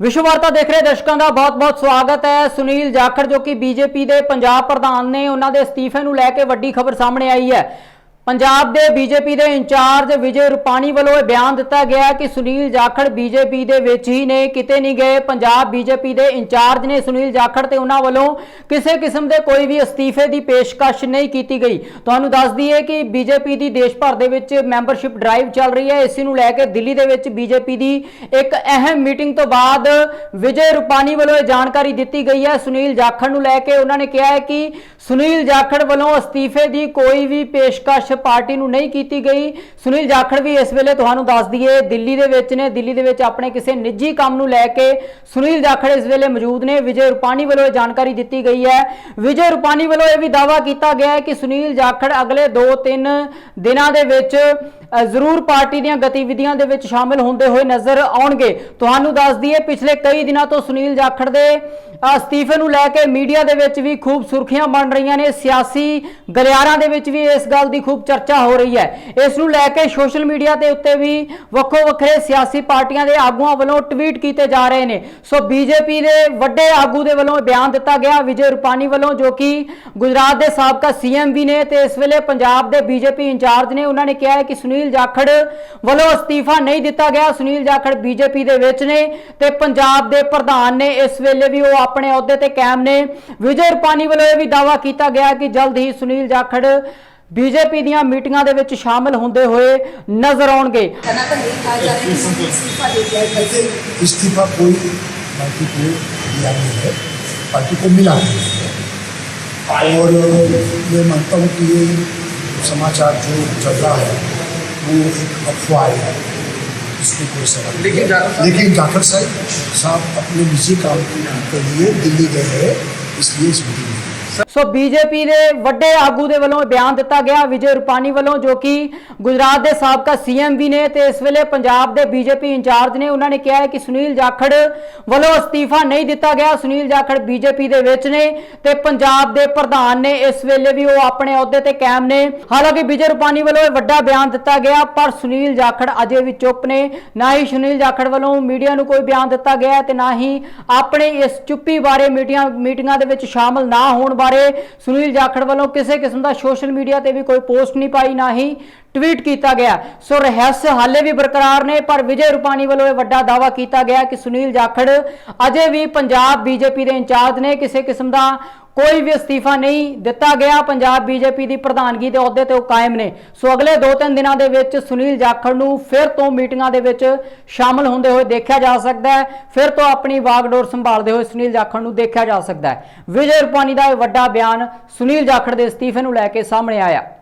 ਵਿਸ਼ਵ ਵਾਰਤਾ ਦੇਖ ਰਹੇ ਦਰਸ਼ਕਾਂ ਦਾ ਬਹੁਤ-ਬਹੁਤ ਸਵਾਗਤ ਹੈ। ਸੁਨੀਲ ਜਾਖੜ ਜੋ ਕਿ ਬੀਜੇਪੀ ਦੇ ਪੰਜਾਬ ਪ੍ਰਧਾਨ ਨੇ, ਉਹਨਾਂ ਦੇ ਅਸਤੀਫੇ ਨੂੰ ਲੈ ਕੇ ਵੱਡੀ ਖਬਰ ਸਾਹਮਣੇ ਆਈ ਹੈ। ਪੰਜਾਬ ਦੇ ਬੀਜੇਪੀ ਦੇ ਇੰਚਾਰਜ ਵਿਜੇ ਰੁਪਾਣੀ ਵੱਲੋਂ ਇਹ ਬਿਆਨ ਦਿੱਤਾ ਗਿਆ ਕਿ ਸੁਨੀਲ ਜਾਖੜ ਬੀਜੇਪੀ ਦੇ ਵਿੱਚ ਹੀ ਨੇ, ਕਿਤੇ ਨਹੀਂ ਗਏ। ਪੰਜਾਬ ਬੀਜੇਪੀ ਦੇ ਇੰਚਾਰਜ ਨੇ ਸੁਨੀਲ ਜਾਖੜ ਤੇ ਉਹਨਾਂ ਵੱਲੋਂ ਕਿਸੇ ਕਿਸਮ ਦੇ ਕੋਈ ਵੀ ਅਸਤੀਫੇ ਦੀ ਪੇਸ਼ਕਸ਼ ਨਹੀਂ ਕੀਤੀ ਗਈ। ਤੁਹਾਨੂੰ ਦੱਸ ਦਈਏ ਕਿ ਬੀਜੇਪੀ ਦੀ ਦੇਸ਼ ਭਰ ਦੇ ਵਿੱਚ ਮੈਂਬਰਸ਼ਿਪ ਡਰਾਈਵ ਚੱਲ ਰਹੀ ਹੈ। ਇਸ ਨੂੰ ਲੈ ਕੇ ਦਿੱਲੀ ਦੇ ਵਿੱਚ ਬੀਜੇਪੀ ਦੀ ਇੱਕ ਅਹਿਮ ਮੀਟਿੰਗ ਤੋਂ ਬਾਅਦ ਵਿਜੇ ਰੁਪਾਣੀ ਵੱਲੋਂ ਇਹ ਜਾਣਕਾਰੀ ਦਿੱਤੀ ਗਈ ਹੈ। ਸੁਨੀਲ ਜਾਖੜ ਨੂੰ ਲੈ ਕੇ ਉਹਨਾਂ ਨੇ ਕਿਹਾ ਹੈ ਕਿ ਸੁਨੀਲ ਜਾਖੜ ਵੱਲੋਂ ਅਸਤੀਫੇ ਦੀ ਕੋਈ ਵੀ ਪੇਸ਼ਕਸ਼ ਪਾਰਟੀ ਨੂੰ ਨਹੀਂ ਕੀਤੀ ਗਈ। ਸੁਨੀਲ ਜਾਖੜ ਵੀ ਇਸ ਵੇਲੇ ਤੁਹਾਨੂੰ ਦੱਸ ਦਈਏ, ਦਿੱਲੀ ਦੇ ਵਿੱਚ ਨੇ। ਦਿੱਲੀ ਦੇ ਵਿੱਚ ਆਪਣੇ ਕਿਸੇ ਨਿੱਜੀ ਕੰਮ ਨੂੰ ਲੈ ਕੇ ਸੁਨੀਲ ਜਾਖੜ ਇਸ ਵੇਲੇ ਮੌਜੂਦ ਨੇ। ਵਿਜੇ ਰੁਪਾਣੀ ਵੱਲੋਂ ਇਹ ਜਾਣਕਾਰੀ ਦਿੱਤੀ ਗਈ ਹੈ। ਵਿਜੇ ਰੁਪਾਣੀ ਵੱਲੋਂ ਇਹ ਵੀ ਦਾਅਵਾ ਕੀਤਾ ਗਿਆ ਹੈ ਕਿ ਸੁਨੀਲ ਜਾਖੜ ਅਗਲੇ 2-3 ਦਿਨਾਂ ਦੇ ਵਿੱਚ ਜ਼ਰੂਰ ਪਾਰਟੀ ਦੀਆਂ ਗਤੀਵਿਧੀਆਂ ਦੇ ਵਿੱਚ ਸ਼ਾਮਿਲ ਹੁੰਦੇ ਹੋਏ ਨਜ਼ਰ ਆਉਣਗੇ। ਤੁਹਾਨੂੰ ਦੱਸ ਦਈਏ, ਪਿਛਲੇ ਕਈ ਦਿਨਾਂ ਤੋਂ ਸੁਨੀਲ ਜਾਖੜ ਦੇ ਅਸਤੀਫੇ ਨੂੰ ਲੈ ਕੇ ਮੀਡੀਆ ਦੇ ਵਿੱਚ ਵੀ ਖੂਬ ਸੁਰਖੀਆਂ ਬਣ ਰਹੀਆਂ ਨੇ। ਸਿਆਸੀ ਗਲਿਆਰਾਂ ਦੇ ਵਿੱਚ ਵੀ ਇਸ ਗੱਲ ਦੀ ਖੂਬ ਚਰਚਾ ਹੋ ਰਹੀ ਹੈ। ਇਸ ਨੂੰ ਲੈ ਕੇ ਸੋਸ਼ਲ ਮੀਡੀਆ ਦੇ ਉੱਤੇ ਵੀ ਵੱਖੋ ਵੱਖਰੇ ਸਿਆਸੀ ਪਾਰਟੀਆਂ ਦੇ ਆਗੂਆਂ ਵੱਲੋਂ ਟਵੀਟ ਕੀਤੇ ਜਾ ਰਹੇ ਨੇ। ਸੋ ਬੀਜੇਪੀ ਦੇ ਵੱਡੇ ਆਗੂ ਦੇ ਵੱਲੋਂ ਬਿਆਨ ਦਿੱਤਾ ਗਿਆ। ਵਿਜੇ ਰੁਪਾਣੀ ਵੱਲੋਂ ਜੋ ਕਿ ਗੁਜਰਾਤ ਦੇ ਸਾਬਕਾ ਸੀਐਮ ਵੀ ਨੇ ਤੇ ਇਸ ਵੇਲੇ ਪੰਜਾਬ ਦੇ ਬੀਜੇਪੀ ਇੰਚਾਰਜ ਨੇ, ਉਹਨਾਂ ਨੇ ਕਿਹਾ ਹੈ ਕਿ ਸੁਨੀਲ ਜਾਖੜ ਵੱਲੋਂ ਅਸਤੀਫਾ ਨਹੀਂ ਦਿੱਤਾ ਗਿਆ ਸੁਨੀਲ ਜਾਖੜ ਬੀਜੇਪੀ ਦੇ ਵਿੱਚ ਨੇ ਤੇ ਪੰਜਾਬ ਦੇ ਪ੍ਰਧਾਨ ਨੇ ਇਸ ਵੇਲੇ ਵੀ ਉਹ ਆਪਣੇ ਅਹੁਦੇ ਤੇ ਕਾਇਮ ਨੇ ਵਿਜੇ ਰੁਪਾਣੀ ਵੱਲੋਂ ਇਹ ਵੀ ਦਾਅਵਾ ਕੀਤਾ ਗਿਆ ਕਿ ਜਲਦ ਹੀ ਸੁਨੀਲ ਜਾਖੜ ਬੀਜੇਪੀ ਦੀਆਂ ਮੀਟਿੰਗਾਂ ਦੇ ਵਿੱਚ ਸ਼ਾਮਲ ਹੁੰਦੇ ਹੋਏ ਨਜ਼ਰ ਆਉਣਗੇ कहना तो नहीं कहा जा रहा है कि इस्तीफा दे दिया है कल से इस्तीफा कोई पार्टी को दिया नहीं है पार्टी को मिला नहीं है और मैं मानता हूँ कि ये समाचार जो चल रहा है वो एक अफवाह है इसमें कोई सवाल नहीं लेकिन है। जाखड़ साहब- लेकिन जाखड़ साहब साहब अपने निजी काम के लिए दिल्ली गए हैं इसलिए इस मीटिंग में गए। ਸੋ ਬੀਜੇਪੀ ਦੇ ਵੱਡੇ ਆਗੂ ਦੇ ਵੱਲੋਂ ਇਹ ਬਿਆਨ ਦਿੱਤਾ ਗਿਆ ਵਿਜੇ ਰੁਪਾਣੀ ਵੱਲੋਂ, ਜੋ ਕਿ ਗੁਜਰਾਤ ਦੇ ਸਾਬਕਾ ਸੀਐਮ ਵੀ ਨੇ ਤੇ ਇਸ ਵੇਲੇ ਪੰਜਾਬ ਦੇ ਬੀਜੇਪੀ ਇੰਚਾਰਜ ਨੇ, ਉਹਨਾਂ ਨੇ ਕਿਹਾ ਹੈ ਕਿ ਸੁਨੀਲ ਜਾਖੜ ਵੱਲੋਂ ਅਸਤੀਫਾ ਨਹੀਂ ਦਿੱਤਾ ਗਿਆ। ਸੁਨੀਲ ਜਾਖੜ ਬੀਜੇਪੀ ਦੇ ਵਿੱਚ ਨੇ ਤੇ ਪੰਜਾਬ ਦੇ ਪ੍ਰਧਾਨ ਨੇ ਇਸ ਵੇਲੇ ਵੀ ਉਹ ਆਪਣੇ ਅਹੁਦੇ ਤੇ ਕਾਇਮ ਨੇ। ਹਾਲਾਂਕਿ ਵਿਜੇ ਰੁਪਾਣੀ ਵੱਲੋਂ ਇਹ ਵੱਡਾ ਬਿਆਨ ਦਿੱਤਾ ਗਿਆ, ਪਰ ਸੁਨੀਲ ਜਾਖੜ ਅਜੇ ਵੀ ਚੁੱਪ ਨੇ। ਨਾ ਹੀ ਸੁਨੀਲ ਜਾਖੜ ਵੱਲੋਂ ਮੀਡੀਆ ਨੂੰ ਕੋਈ ਬਿਆਨ ਦਿੱਤਾ ਗਿਆ ਹੈ ਤੇ ਨਾ ਹੀ ਆਪਣੇ ਇਸ ਚੁੱਪੀ ਬਾਰੇ ਮੀਟਿੰਗਾਂ ਮੀਟਿੰਗਾਂ ਦੇ ਵਿੱਚ ਸ਼ਾਮਲ ਨਾ ਹੋਣ ਬਾਰੇ ਸੁਨੀਲ ਜਾਖੜ ਵੱਲੋਂ ਕਿਸੇ ਕਿਸਮ ਦਾ ਸੋਸ਼ਲ ਮੀਡੀਆ ਤੇ ਵੀ ਕੋਈ ਪੋਸਟ ਨਹੀਂ ਪਾਈ, ਨਾ ਹੀ ਟਵੀਟ ਕੀਤਾ ਗਿਆ। ਸੋ ਰਹੱਸ ਹਾਲੇ ਵੀ ਬਰਕਰਾਰ ਨੇ, ਪਰ ਵਿਜੇ ਰੁਪਾਣੀ ਵੱਲੋਂ ਇਹ ਵੱਡਾ ਦਾਅਵਾ ਕੀਤਾ ਗਿਆ ਕਿ ਸੁਨੀਲ ਜਾਖੜ ਅਜੇ ਵੀ ਪੰਜਾਬ ਬੀਜੇਪੀ ਦੇ ਇੰਚਾਰਜ ਨੇ। ਕਿਸੇ ਕਿਸਮ ਦਾ ਕੋਈ ਵੀ ਅਸਤੀਫਾ ਨਹੀਂ ਦਿੱਤਾ ਗਿਆ। ਪੰਜਾਬ ਬੀਜੇਪੀ ਦੀ ਪ੍ਰਧਾਨਗੀ ਦੇ ਅਹੁਦੇ ਤੇ ਉਹ ਕਾਇਮ ਨੇ। ਸੋ ਅਗਲੇ 2-3 ਦਿਨਾਂ ਦੇ ਵਿੱਚ ਸੁਨੀਲ ਜਾਖੜ ਨੂੰ ਫਿਰ ਤੋਂ ਮੀਟਿੰਗਾਂ ਦੇ ਵਿੱਚ ਸ਼ਾਮਲ ਹੁੰਦੇ ਹੋਏ ਦੇਖਿਆ ਜਾ ਸਕਦਾ ਹੈ। ਫਿਰ ਤੋਂ ਆਪਣੀ ਵਾਗਡੋਰ ਸੰਭਾਲਦੇ ਹੋਏ ਸੁਨੀਲ ਜਾਖੜ ਨੂੰ ਦੇਖਿਆ ਜਾ ਸਕਦਾ ਹੈ। ਵਿਜੇ ਰੁਪਾਣੀ ਦਾ ਇਹ ਵੱਡਾ ਬਿਆਨ ਸੁਨੀਲ ਜਾਖੜ ਦੇ ਅਸਤੀਫੇ ਨੂੰ ਲੈ ਕੇ ਸਾਹਮਣੇ ਆਇਆ।